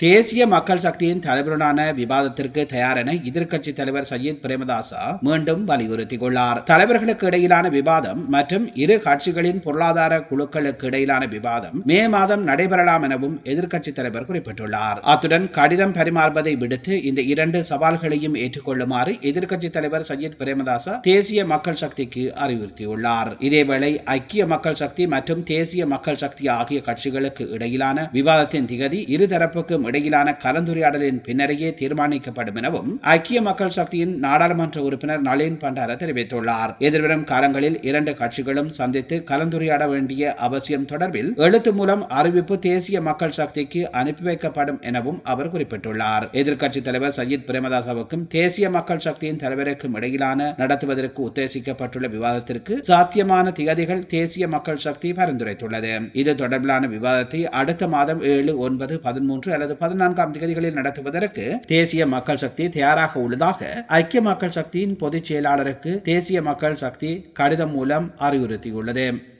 தேசிய மக்கள் சக்தியின் தலைவருடனான விவாதத்திற்கு தயாரென எதிர்க்கட்சி தலைவர் சையத் பிரேமதாசா மீண்டும் வலியுறுத்தியுள்ளார் தலைவர்களுக்கு இடையிலான விவாதம் மற்றும் இரு கட்சிகளின் பொருளாதார குழுக்களுக்கு இடையிலான விவாதம் மே மாதம் நடைபெறலாம் எனவும் எதிர்க்கட்சி தலைவர் குறிப்பிட்டுள்ளார். அத்துடன் கடிதம் பரிமாறுவதை விடுத்து இந்த இரண்டு சவால்களையும் ஏற்றுக்கொள்ளுமாறு எதிர்க்கட்சி தலைவர் சையத் பிரேமதாசா தேசிய மக்கள் சக்திக்கு அறிவுறுத்தியுள்ளார். இதேவேளை ஐக்கிய மக்கள் சக்தி மற்றும் தேசிய மக்கள் சக்தி ஆகிய கட்சிகளுக்கு இடையிலான விவாதத்தின் திகதி இருதரப்புக்கும் இடையிலான கலந்துரையாடலின் பின்னரையே தீர்மானிக்கப்படும் எனவும் ஐக்கிய மக்கள் சக்தியின் நாடாளுமன்ற உறுப்பினர் நளின் பண்டார தெரிவித்துள்ளார். எதிர்வரும் காலங்களில் இரண்டு கட்சிகளும் சந்தித்து கலந்துரையாட வேண்டிய அவசியம் தொடர்பில் எழுத்து மூலம் அறிவிப்பு தேசிய மக்கள் சக்திக்கு அனுப்பி வைக்கப்படும் எனவும் அவர் குறிப்பிட்டுள்ளார். எதிர்க்கட்சித் தலைவர் சஜித் பிரேமதாசவுக்கும் தேசிய மக்கள் சக்தியின் தலைவருக்கும் இடையிலான நடத்துவதற்கு உத்தேசிக்கப்பட்டுள்ள விவாதத்திற்கு சாத்தியமான திகதிகள் தேசிய மக்கள் சக்தி பரிந்துரைத்துள்ளது. இது தொடர்பிலான விவாதத்தை அடுத்த மாதம் ஏழு ஒன்பது பதிமூன்று அல்லது பதினான்காம் திகதிகளில் நடத்துவதற்கு தேசிய மக்கள் சக்தி தயாராக உள்ளதாக ஐக்கிய மக்கள் சக்தியின் பொதுச் செயலாளருக்கு தேசிய மக்கள் சக்தி கடிதம் மூலம் அறிவுறுத்தியுள்ளது.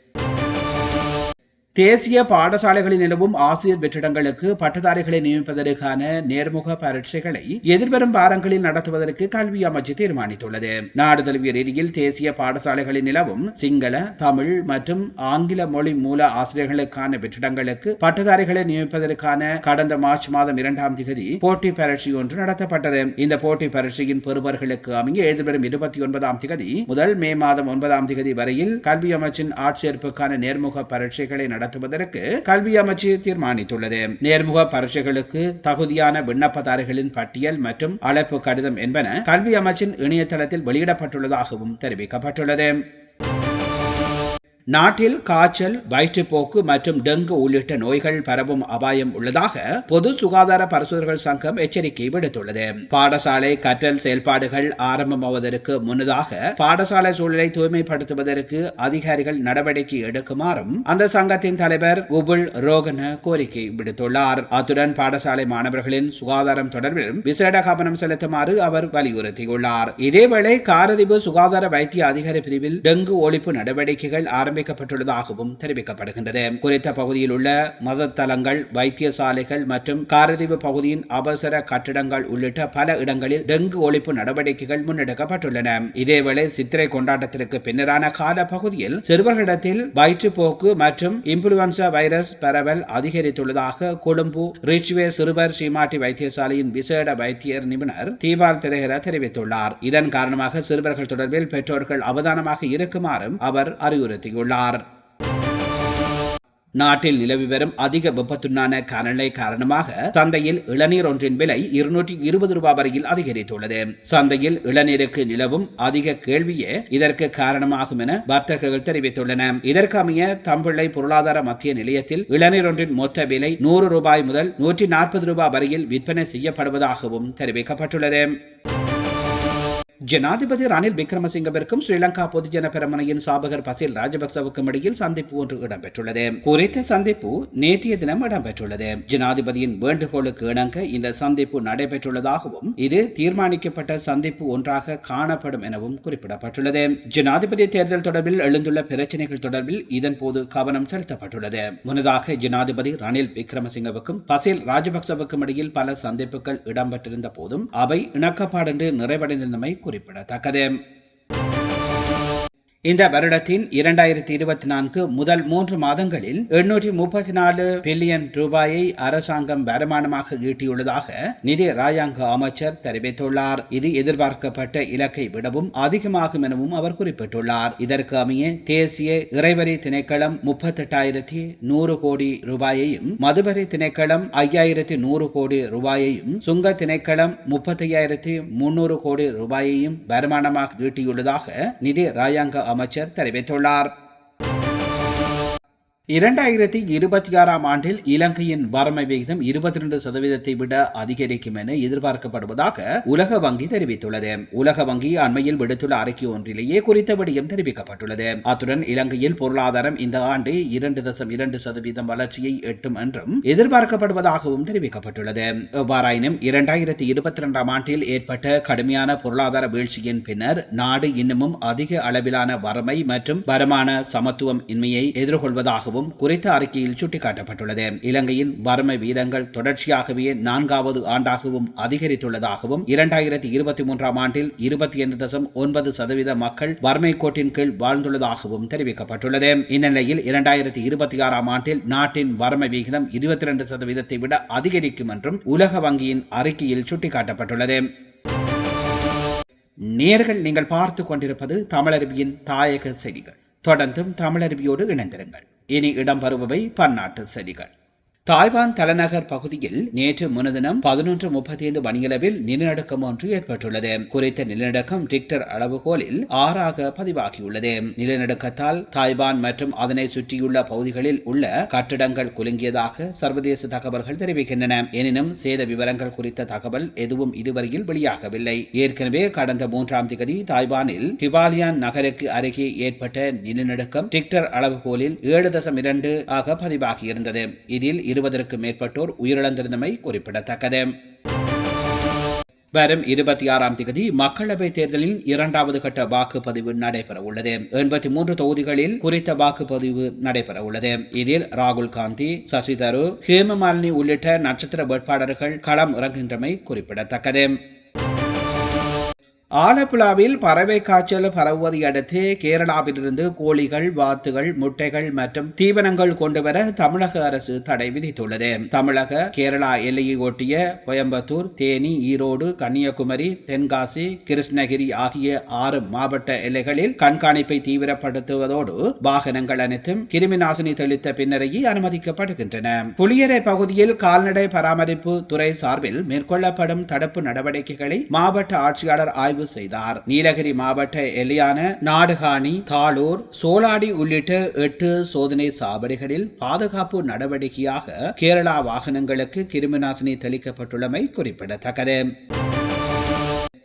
தேசிய பாடசாலைகளில் நிலவும் ஆசிரியர் வெற்றிடங்களுக்கு பட்டதாரிகளை நியமிப்பதற்கான நேர்முக பரீட்சைகளை எதிர்வரும் வாரங்களில் நடத்துவதற்கு கல்வி அமைச்சு தீர்மானித்துள்ளது. நாடு தழுவிய ரீதியில் தேசிய பாடசாலைகளில் நிலவும் சிங்கள தமிழ் மற்றும் ஆங்கில மொழி மூல ஆசிரியர்களுக்கான வெற்றிடங்களுக்கு பட்டதாரிகளை நியமிப்பதற்கான கடந்த மார்ச் மாதம் இரண்டாம் தேதி போட்டி பரீட்சை ஒன்று நடத்தப்பட்டது. இந்த போட்டி பரீட்சையின் பெறுபவர்களுக்கு அமைய எதிர்வரும் இருபத்தி ஒன்பதாம் தேதி முதல் மே மாதம் ஒன்பதாம் தேதி வரையில் கல்வி அமைச்சின் ஆட்சேர்ப்புக்கான நேர்முக பரீட்சைகளை நடத்துவதற்கு கல்வி அமைச்சு தீர்மானித்துள்ளது. நேர்முக பரீட்சைகளுக்கு தகுதியான விண்ணப்பதாரிகளின் பட்டியல் மற்றும் அழைப்பு கடிதம் என்பன கல்வி அமைச்சின் இணையதளத்தில் வெளியிடப்பட்டுள்ளதாகவும் தெரிவிக்கப்பட்டுள்ளது. நாட்டில் காய்ச்சல் வயிற்றுப்போக்கு மற்றும் டெங்கு உள்ளிட்ட நோய்கள் பரவும் அபாயம் உள்ளதாக பொது சுகாதார பரிசோதகர்கள் சங்கம் எச்சரிக்கை விடுத்துள்ளது. பாடசாலை கற்றல் செயல்பாடுகள் ஆரம்பமாவதற்கு முன்னதாக பாடசாலை சூழலை தூய்மைப்படுத்துவதற்கு அதிகாரிகள் நடவடிக்கை எடுக்குமாறும் அந்த சங்கத்தின் தலைவர் உபுல் ரோகன கோரிக்கை விடுத்துள்ளார். அத்துடன் பாடசாலை மாணவர்களின் சுகாதாரம் தொடர்பிலும் விசேட கவனம் செலுத்துமாறு அவர் வலியுறுத்தியுள்ளார். இதேவேளை காரதீவு சுகாதார வைத்திய அதிகாரி பிரிவில் டெங்கு ஒழிப்பு நடவடிக்கைகள் ஆரம்பிக்கப்பட்டுள்ளதாகவும் தெரிவிக்கப்படுகின்றது. குறித்த பகுதியில் உள்ள மதத்தலங்கள் வைத்தியசாலைகள் மற்றும் காரதீவு பகுதியின் அவசர கட்டிடங்கள் உள்ளிட்ட பல இடங்களில் டெங்கு ஒழிப்பு நடவடிக்கைகள் முன்னெடுக்கப்பட்டுள்ளன. இதேவேளை சித்திரை கொண்டாட்டத்திற்கு பின்னரான கால பகுதியில் சிறுவர்களிடத்தில் வயிற்றுப்போக்கு மற்றும் இன்ஃபுளுவன்சா வைரஸ் பரவல் அதிகரித்துள்ளதாக கொழும்பு ரிச்வே சிறுவர் சீமாட்டி வைத்தியசாலையின் விசேட வைத்தியர் நிபுணர் தீபால் பிரேகர தெரிவித்துள்ளார். இதன் காரணமாக சிறுவர்கள் தொடர்பில் பெற்றோர்கள் அவதானமாக இருக்குமாறும் அவர் அறிவுறுத்தியுள்ளார். உள்ளார் நாட்டில் நிலவி வரும் அதிக வெப்பத்துண்ணான காலநிலை காரணமாக சந்தையில் இளநீர் ஒன்றின் விலை இருநூற்றி இருபது ரூபாய் வரையில் அதிகரித்துள்ளது. சந்தையில் இளநீருக்கு நிலவும் அதிக கேள்வியே இதற்கு காரணமாகும் என வர்த்தகர்கள் தெரிவித்துள்ளன. இதற்கமைய தம்பிள்ளை பொருளாதார மத்திய நிலையத்தில் இளநீர் ஒன்றின் மொத்த விலை நூறு ரூபாய் முதல் நூற்றி நாற்பது ரூபாய் வரையில் விற்பனை செய்யப்படுவதாகவும் தெரிவிக்கப்பட்டுள்ளது. ஜனாதிபதி ரணில் விக்ரமசிங்கவிற்கும் ஸ்ரீலங்கா பொதுஜன பெருமனையின் சாபகர் பசில் ராஜபக்சவுக்கும் இடையில் சந்திப்பு ஒன்று இடம்பெற்றுள்ளது. குறித்த சந்திப்பு நேற்றைய தினம் இடம்பெற்றுள்ளது. ஜனாதிபதியின் வேண்டுகோளுக்கு இணங்க இந்த சந்திப்பு நடைபெற்றுள்ளதாகவும் இது தீர்மானிக்கப்பட்ட சந்திப்பு ஒன்றாக காணப்படும் எனவும் குறிப்பிடப்பட்டுள்ளது. ஜனாதிபதி தேர்தல் தொடர்பில் எழுந்துள்ள பிரச்சினைகள் தொடர்பில் இதன்போது கவனம் செலுத்தப்பட்டுள்ளது. முன்னதாக ஜனாதிபதி ரணில் விக்ரமசிங்கவுக்கும் பசில் ராஜபக்சவுக்கும் இடையில் பல சந்திப்புகள் இடம்பெற்றிருந்த போதும் அவை இணக்கப்பாடென்று நிறைவடைந்திருந்தமை குறிப்பிடத்தக்கது. இந்த வருடத்தின் இரண்டாயிரத்தி இருபத்தி நான்கு முதல் மூன்று மாதங்களில் எண்ணூற்றி முப்பத்தி நாலு பில்லியன் ரூபாயை அரசாங்கம் வருமானமாக ஈட்டியுள்ளதாக நிதி ராஜாங்க அமைச்சர் தெரிவித்துள்ளார். இது எதிர்பார்க்கப்பட்ட இலக்கை விடவும் அதிகமாகும் எனவும் அவர் குறிப்பிட்டுள்ளார். இதற்கு அமைய தேசிய இறைவரி திணைக்களம் முப்பத்தெட்டாயிரத்தி நூறு கோடி ரூபாயையும் மதுவரி திணைக்களம் ஐயாயிரத்தி நூறு கோடி ரூபாயையும் சுங்க திணைக்களம் முப்பத்தையாயிரத்தி முன்னூறு கோடி ரூபாயையும் வருமானமாக ஈட்டியுள்ளதாக நிதி ராஜாங்க அமைச்சர் தெரிவித்துள்ளார். இரண்டாயிரத்தி இருபத்தி ஆறாம் ஆண்டில் இலங்கையின் வறுமை விகிதம் இருபத்தி ரெண்டு சதவீதத்தை விட அதிகரிக்கும் என எதிர்பார்க்கப்படுவதாக உலக வங்கி தெரிவித்துள்ளது. உலக வங்கி அண்மையில் விடுத்துள்ள அறிக்கை ஒன்றிலேயே குறித்த விடயம் தெரிவிக்கப்பட்டுள்ளது. அத்துடன் இலங்கையில் பொருளாதாரம் இந்த ஆண்டு இரண்டு தசம் இரண்டு சதவீதம் வளர்ச்சியை எட்டும் என்றும் எதிர்பார்க்கப்படுவதாகவும் தெரிவிக்கப்பட்டுள்ளது. எவ்வாறாயினும் இரண்டாயிரத்தி இருபத்தி இரண்டாம் ஆண்டில் ஏற்பட்ட கடுமையான பொருளாதார வீழ்ச்சியின் பின்னர் நாடு இன்னமும் அதிக அளவிலான வறுமை மற்றும் வருமான சமத்துவம் இன்மையை எதிர்கொள்வதாகவும் குறித்த அறிக்கையில் சுட்டிக்காட்டப்பட்டுள்ளது. இலங்கையின் வறுமை வீதங்கள் தொடர்ச்சியாகவே நான்காவது ஆண்டாகவும் அதிகரித்துள்ளதாகவும் இரண்டாயிரத்தி இருபத்தி மூன்றாம் ஆண்டில் இருபத்தி ஐந்து தசம் ஒன்பது சதவீத மக்கள் வறுமை கோட்டின் கீழ் வாழ்ந்துள்ளதாகவும் தெரிவிக்கப்பட்டுள்ளது. இந்த நிலையில் இரண்டாயிரத்தி இருபத்தி ஆறாம் ஆண்டில் நாட்டின் வறுமை விகிதம் இருபத்தி இரண்டு சதவீதத்தை விட அதிகரிக்கும் என்றும் உலக வங்கியின் அறிக்கையில் சுட்டிக்காட்டப்பட்டுள்ளது. நேர்கள் நீங்கள் பார்த்து கொண்டிருப்பது தமிழருவியின் தாயக செய்திகள். தொடர்ந்தும் தமிழருவியோடு இணைந்திருங்கள். இனி இடம்பெறுபவை பன்னாட்டு செய்திகள் தாய்வான் தலைநகர் பகுதியில் நேற்று முன்தினம் பதினொன்று முப்பத்தி ஐந்து மணியளவில் நிலநடுக்கம் ஒன்று ஏற்பட்டுள்ளது. குறித்த நிலநடுக்கம் ரிக்டர் அளவுகோலில் ஆறாக பதிவாகியுள்ளது. நிலநடுக்கத்தால் தாய்வான் மற்றும் அதனை சுற்றியுள்ள பகுதிகளில் உள்ள கட்டிடங்கள் குலுங்கியதாக சர்வதேச தகவல்கள் தெரிவிக்கின்றன. எனினும் சேத விவரங்கள் குறித்த தகவல் எதுவும் இதுவரையில் வெளியாகவில்லை. ஏற்கனவே கடந்த மூன்றாம் திகதி தாய்வானில் டிபாலியான் நகருக்கு அருகே ஏற்பட்ட நிலநடுக்கம் ரிக்டர் அளவுகோலில் ஏழு தசம் இரண்டு ஆக பதிவாகியிருந்தது. இதில் இருபதற்கும் மேற்பட்டோர் உயிரிழந்திருந்தமை குறிப்பிடத்தக்கது. வரும் இருபத்தி ஆறாம் தேதி மக்களவைத் தேர்தலின் இரண்டாவது கட்ட வாக்குப்பதிவு நடைபெற உள்ளது எண்பத்தி மூன்று தொகுதிகளில் குறித்த வாக்குப்பதிவு நடைபெற உள்ளது இதில் ராகுல் காந்தி சசி தரூர் ஹேமமாலினி உள்ளிட்ட நட்சத்திர வேட்பாளர்கள் களம் இறங்குகின்றமை குறிப்பிடத்தக்கது. ஆலப்புழாவில் பறவை காய்ச்சல் பரவுவதை அடுத்து கேரளாவிலிருந்து கோழிகள் வாத்துகள் முட்டைகள் மற்றும் தீவனங்கள் கொண்டுவர தமிழக அரசு தடை விதித்துள்ளது. தமிழக கேரளா எல்லையை ஒட்டிய கோயம்புத்தூர் தேனி ஈரோடு கன்னியாகுமரி தென்காசி கிருஷ்ணகிரி ஆகிய ஆறு மாவட்ட எல்லைகளில் கண்காணிப்பை தீவிரப்படுத்துவதோடு வாகனங்கள் அனைத்தும் கிருமி நாசினி தெளித்த பின்னரையே அனுமதிக்கப்படுகின்றன. புளியரை பகுதியில் கால்நடை பராமரிப்பு துறை சார்பில் மேற்கொள்ளப்படும் தடுப்பு நடவடிக்கைகளை மாவட்ட ஆட்சியாளர் ஆய்வு ஆய்வு செய்தார். நீலகிரி மாவட்ட எல்லையான நாடுகாணி தாளூர் சோலாடி உள்ளிட்ட எட்டு சோதனை சாவடிகளில் பாதுகாப்பு நடவடிக்கையாக கேரளா வாகனங்களுக்கு கிருமிநாசினி தெளிக்கப்பட்டுள்ளமை குறிப்பிடத்தக்கது.